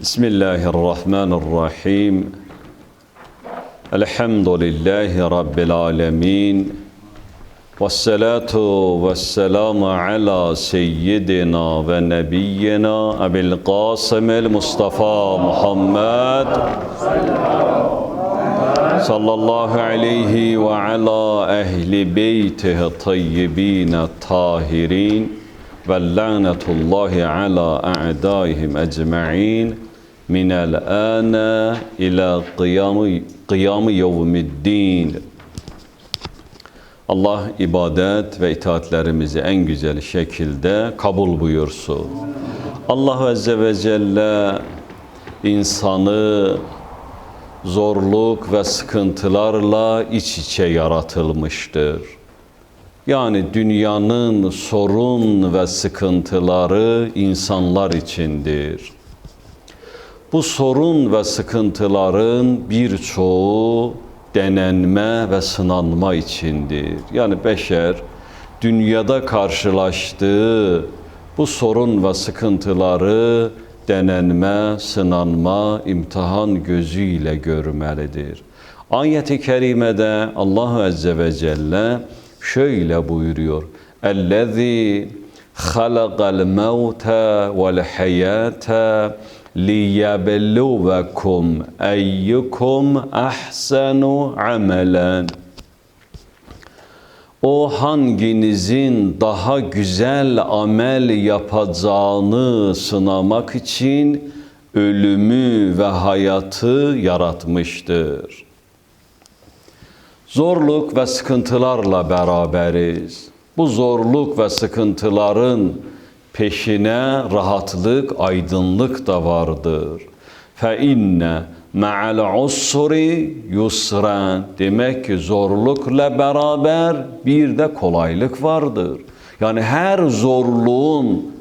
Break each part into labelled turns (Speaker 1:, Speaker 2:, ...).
Speaker 1: بسم الله الرحمن الرحيم الحمد لله رب العالمين والصلاة والسلام على سيدنا ونبينا أبي القاسم المصطفى محمد صلى الله عليه وعلى أهل بيته الطيبين الطاهرين واللعنة الله على أعدائهم أجمعين من الآن إلى قيام, قيام يوم الدين Allah ibadet ve itaatlerimizi en güzel şekilde kabul buyursun. Allah Azze ve Celle insanı zorluk ve sıkıntılarla iç içe yaratılmıştır. Yani dünyanın sorun ve sıkıntıları insanlar içindir. Bu sorun ve sıkıntıların birçoğu denenme ve sınanma içindir. Yani beşer dünyada karşılaştığı bu sorun ve sıkıntıları denenme, sınanma, imtihan gözüyle görmelidir. Ayet-i kerimede Allah azze ve celle şöyle buyuruyor. Ellezî halakal mevte vel hayate liyebluvekum eyyukum ahsenu amelen.'' O hanginizin daha güzel amel yapacağını sınamak için ölümü ve hayatı yaratmıştır. Zorluk ve sıkıntılarla beraberiz. Bu zorluk ve sıkıntıların peşine rahatlık, aydınlık da vardır. İnne ma'al usri yusran. Demek ki zorlukla beraber bir de kolaylık vardır. Yani her zorluğun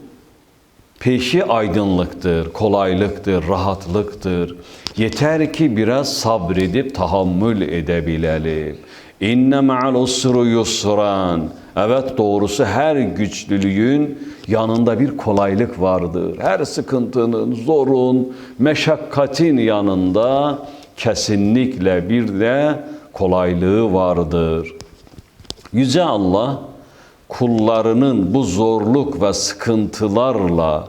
Speaker 1: peşi aydınlıktır, kolaylıktır, rahatlıktır. Yeter ki biraz sabredip tahammül edebilelim. İnne ma'al usru yusran. Evet doğrusu her güçlülüğün yanında bir kolaylık vardır. Her sıkıntının, zorun, meşakkatin yanında kesinlikle bir de kolaylığı vardır. Yüce Allah kullarının bu zorluk ve sıkıntılarla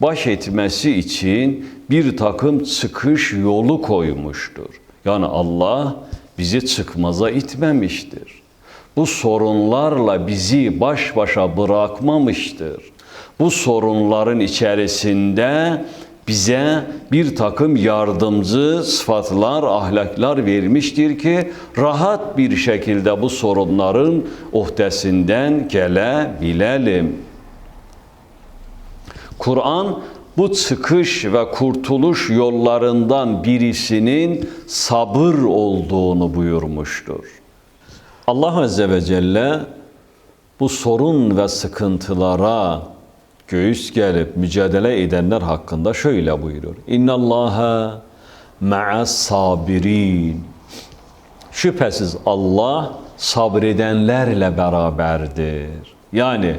Speaker 1: baş etmesi için bir takım çıkış yolu koymuştur. Yani Allah bizi çıkmaza itmemiştir. Bu sorunlarla bizi baş başa bırakmamıştır. Bu sorunların içerisinde bize bir takım yardımcı sıfatlar, ahlaklar vermiştir ki rahat bir şekilde bu sorunların uhdesinden gelebilelim. Kur'an bu çıkış ve kurtuluş yollarından birisinin sabır olduğunu buyurmuştur. Allah Azze ve Celle bu sorun ve sıkıntılara göğüs gelip mücadele edenler hakkında şöyle buyurur. İnna Allaha ma'as sabirin. Şüphesiz Allah sabredenlerle beraberdir. Yani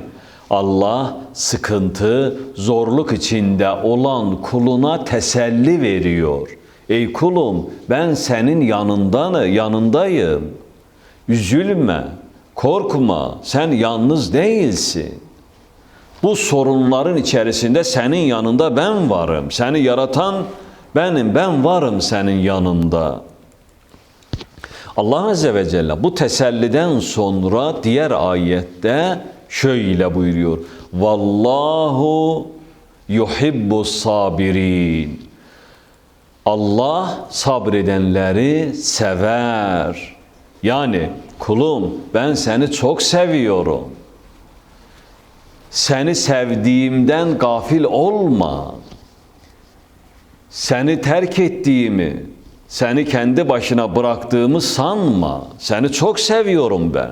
Speaker 1: Allah sıkıntı, zorluk içinde olan kuluna teselli veriyor. Ey kulum ben senin yanından, yanındayım. Üzülme, korkma, sen yalnız değilsin. Bu sorunların içerisinde senin yanında ben varım. Seni yaratan benim, ben varım senin yanında. Allah Azze ve Celle bu teselliden sonra diğer ayette şöyle buyuruyor. Vallahu yuhibbu sabirin. Allah sabredenleri sever. Yani kulum ben seni çok seviyorum. Seni sevdiğimden gafil olma. Seni terk ettiğimi, seni kendi başına bıraktığımı sanma. Seni çok seviyorum ben.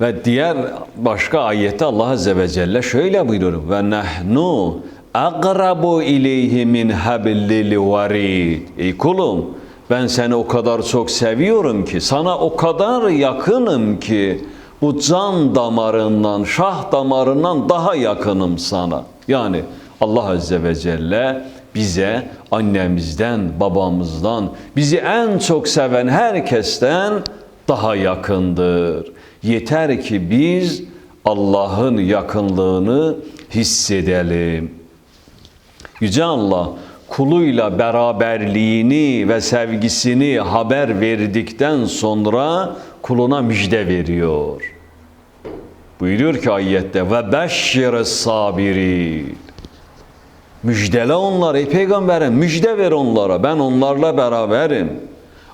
Speaker 1: Ve diğer başka ayette Allah Azze ve Celle şöyle buyuruyor. Ve nahnu akrabu ileyhi min hablil varid. Ey kulum Ben seni o kadar çok seviyorum ki, sana o kadar yakınım ki bu can damarından, şah damarından daha yakınım sana. Yani Allah Azze ve Celle bize annemizden, babamızdan, bizi en çok seven herkesten daha yakındır. Yeter ki biz Allah'ın yakınlığını hissedelim. Yüce Allah kuluyla beraberliğini ve sevgisini haber verdikten sonra kuluna müjde veriyor. Buyuruyor ki ayette ve beşşire sabirin. Müjdele onları ey peygamberim müjde ver onlara ben onlarla beraberim.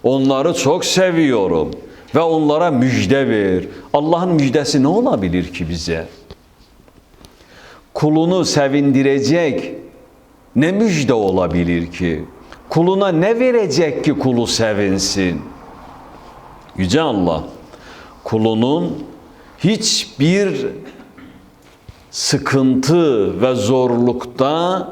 Speaker 1: Onları çok seviyorum ve onlara müjde ver. Allah'ın müjdesi ne olabilir ki bize? Kulunu sevindirecek ne müjde olabilir ki? Kuluna ne verecek ki kulu sevinsin? Yüce Allah kulunun hiçbir sıkıntı ve zorlukta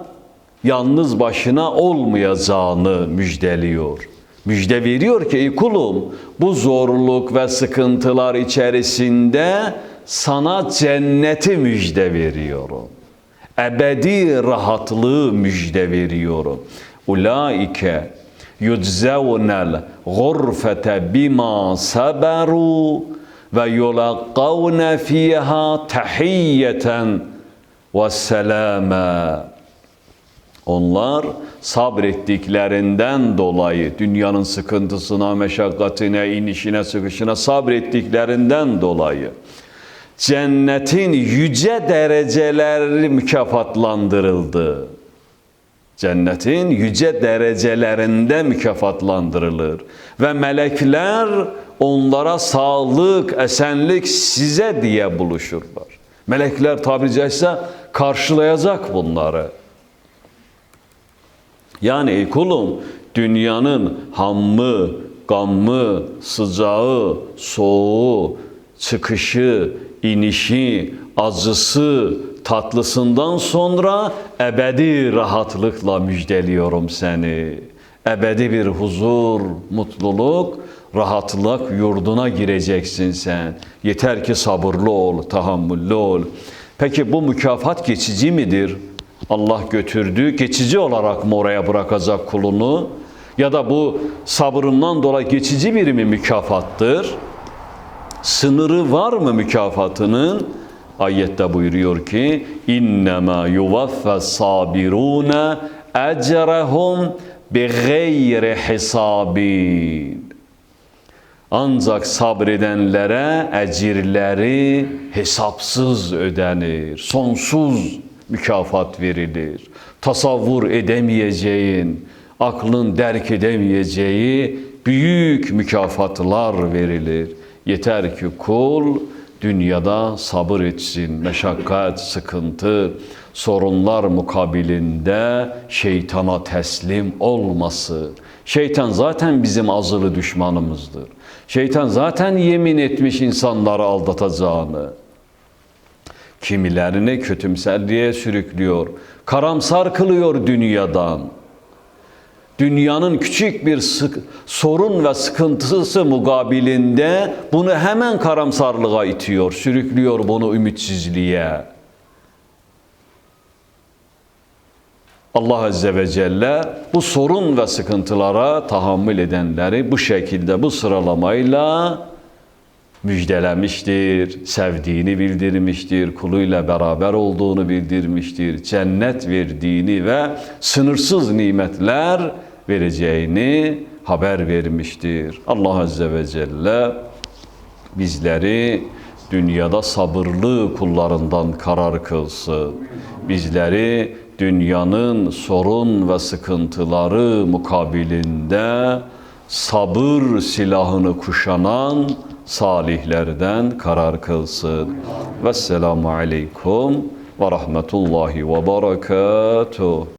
Speaker 1: yalnız başına olmayacağını müjdeliyor. Müjde veriyor ki ey kulum bu zorluk ve sıkıntılar içerisinde sana cenneti müjde veriyorum. Ebedi rahatlığı müjde veriyorum. Ulaike yuczevnel gurfete bima saberu ve yulaqqavne fiha tahiyyeten ve selame. Onlar sabrettiklerinden dolayı dünyanın sıkıntısına, meşakkatine, inişine, çıkışına sabrettiklerinden dolayı cennetin yüce dereceleri mükafatlandırıldı. Cennetin yüce derecelerinde mükafatlandırılır ve melekler onlara sağlık, esenlik size diye buluşurlar. Melekler tabiri caizse karşılayacak bunları. Yani ey kulum dünyanın hammı, gammı, sıcağı, soğuğu, çıkışı, inişi, acısı, tatlısından sonra ebedi rahatlıkla müjdeliyorum seni. Ebedi bir huzur, mutluluk, rahatlık yurduna gireceksin sen. Yeter ki sabırlı ol, tahammüllü ol. Peki bu mükafat geçici midir? Allah götürdü, geçici olarak mı oraya bırakacak kulunu? Ya da bu sabırından dolayı geçici bir mi mükafattır? Sınırı var mı mükafatının? Ayette buyuruyor ki innema yuvaffa sabiruna ecrahum bi gayri hisabin. Ancak sabredenlere ecirleri hesapsız ödenir. Sonsuz mükafat verilir. Tasavvur edemeyeceğin, aklın derk edemeyeceği büyük mükafatlar verilir. Yeter ki kul dünyada sabır etsin, meşakkat, sıkıntı, sorunlar mukabilinde şeytana teslim olması. Şeytan zaten bizim azılı düşmanımızdır. Şeytan zaten yemin etmiş insanları aldatacağını. Kimilerini kötümserliğe sürüklüyor, karamsar kılıyor dünyadan dünyanın küçük bir sık, sorun ve sıkıntısı mukabilinde bunu hemen karamsarlığa itiyor, sürüklüyor bunu ümitsizliğe. Allah Azze ve Celle bu sorun ve sıkıntılara tahammül edenleri bu şekilde, bu sıralamayla müjdelemiştir, sevdiğini bildirmiştir, kuluyla beraber olduğunu bildirmiştir, cennet verdiğini ve sınırsız nimetler vereceğini haber vermiştir. Allah Azze ve Celle bizleri dünyada sabırlı kullarından karar kılsın. Bizleri dünyanın sorun ve sıkıntıları mukabilinde sabır silahını kuşanan salihlerden karar kılsın. Vesselamu aleykum ve rahmetullahi ve berekatuhu.